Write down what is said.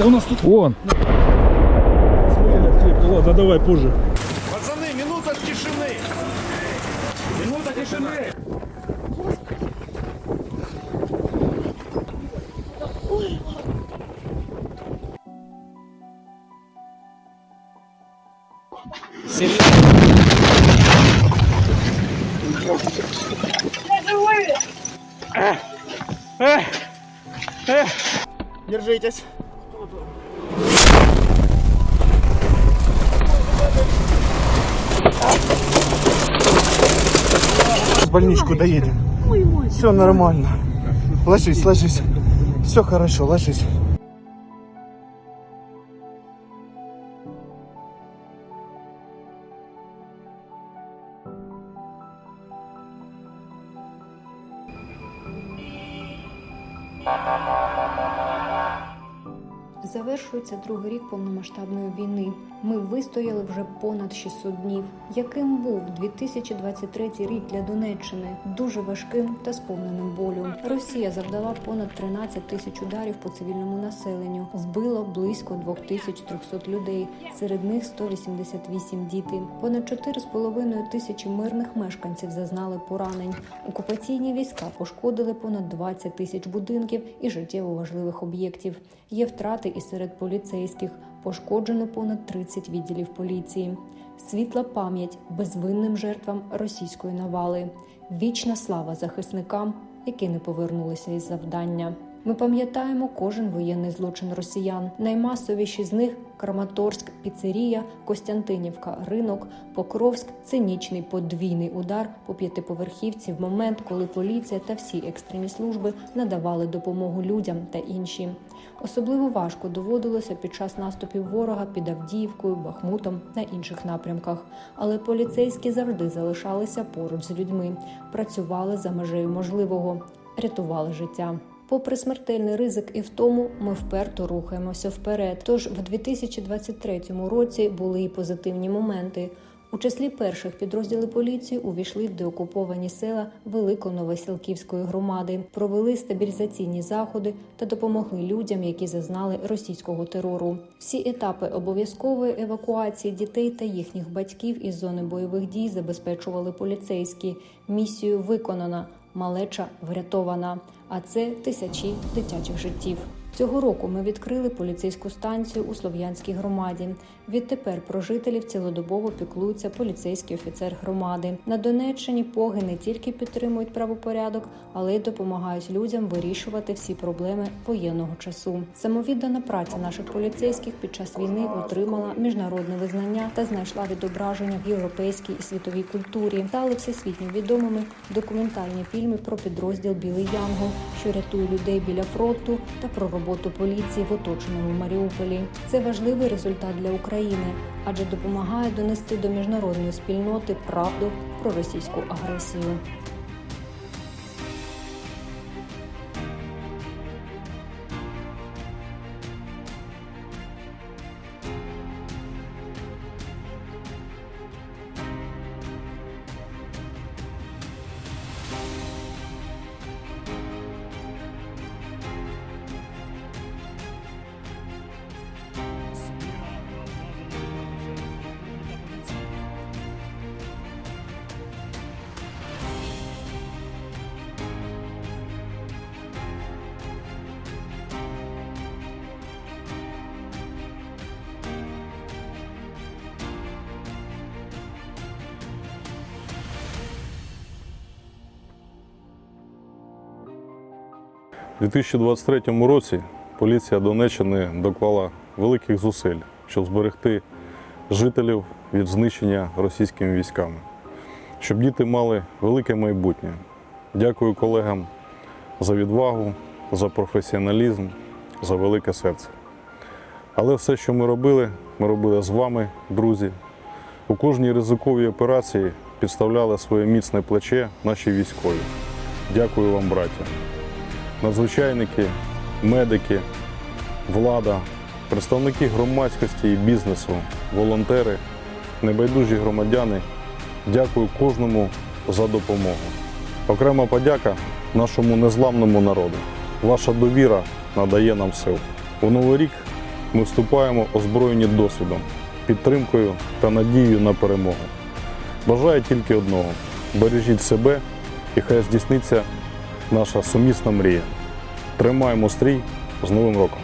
Да у нас тут Вон. смотрели. Ладно, давай позже. Пацаны, минута тишины. Минута тишины. Держитесь. Больничку доедем. Все нормально. Ложись, ложись. Все хорошо, ложись. Завершується другий рік повномасштабної війни. Ми вистояли вже понад 600 днів. Яким був 2023 рік для Донеччини? Дуже важким та сповненим болю. Росія завдала понад 13 тисяч ударів по цивільному населенню, вбила близько 2300 людей. Серед них 188 діти. Понад 4,5 тисячі мирних мешканців зазнали поранень. Окупаційні війська пошкодили понад 20 тисяч будинків і життєво важливих об'єктів. Є втрати і серед поліцейських. Пошкоджено понад 30 відділів поліції. Світла пам'ять безвинним жертвам російської навали. Вічна слава захисникам, які не повернулися із завдання. Ми пам'ятаємо кожен воєнний злочин росіян. Наймасовіші з них Краматорськ, Піцерія, Костянтинівка, Ринок, Покровськ цинічний подвійний удар по п'ятиповерхівці в момент, коли поліція та всі екстрені служби надавали допомогу людям та інші. Особливо важко доводилося під час наступів ворога під Авдіївкою, Бахмутом та інших напрямках. Але поліцейські завжди залишалися поруч з людьми, працювали за межею можливого, рятували життя. Попри смертельний ризик і втому, ми вперто рухаємося вперед. Тож в 2023 році були і позитивні моменти. У числі перших підрозділи поліції увійшли в деокуповані села Великоновосілківської громади, провели стабілізаційні заходи та допомогли людям, які зазнали російського терору. Всі етапи обов'язкової евакуації дітей та їхніх батьків із зони бойових дій забезпечували поліцейські. Місію виконана, малеча врятована. А це тисячі дитячих життів. Цього року ми відкрили поліцейську станцію у Слов'янській громаді. Відтепер про жителів цілодобово піклується поліцейський офіцер громади. На Донеччині поги не тільки підтримують правопорядок, але й допомагають людям вирішувати всі проблеми воєнного часу. Самовіддана праця наших поліцейських під час війни отримала міжнародне визнання та знайшла відображення в європейській і світовій культурі. Стали всесвітньо відомими документальні фільми про підрозділ Білий Янгол, що рятує людей біля фронту, та про роботу поліції в оточеному Маріуполі. Це важливий результат для України, адже допомагає донести до міжнародної спільноти правду про російську агресію. У 2023 році поліція Донеччини доклала великих зусиль, щоб зберегти жителів від знищення російськими військами, щоб діти мали велике майбутнє. Дякую колегам за відвагу, за професіоналізм, за велике серце. Але все, що ми робили, ми робили з вами, друзі. У кожній ризиковій операції підставляли своє міцне плече наші військові. Дякую вам, браття надзвичайники, медики, влада, представники громадськості і бізнесу, волонтери, небайдужі громадяни. Дякую кожному за допомогу. Окрема подяка нашому незламному народу. Ваша довіра надає нам сил. У новий рік ми вступаємо озброєні досвідом, підтримкою та надією на перемогу. Бажаю тільки одного: бережіть себе і хай здійсниться наша сумісна мрія. Тримаємо стрій з Новим роком!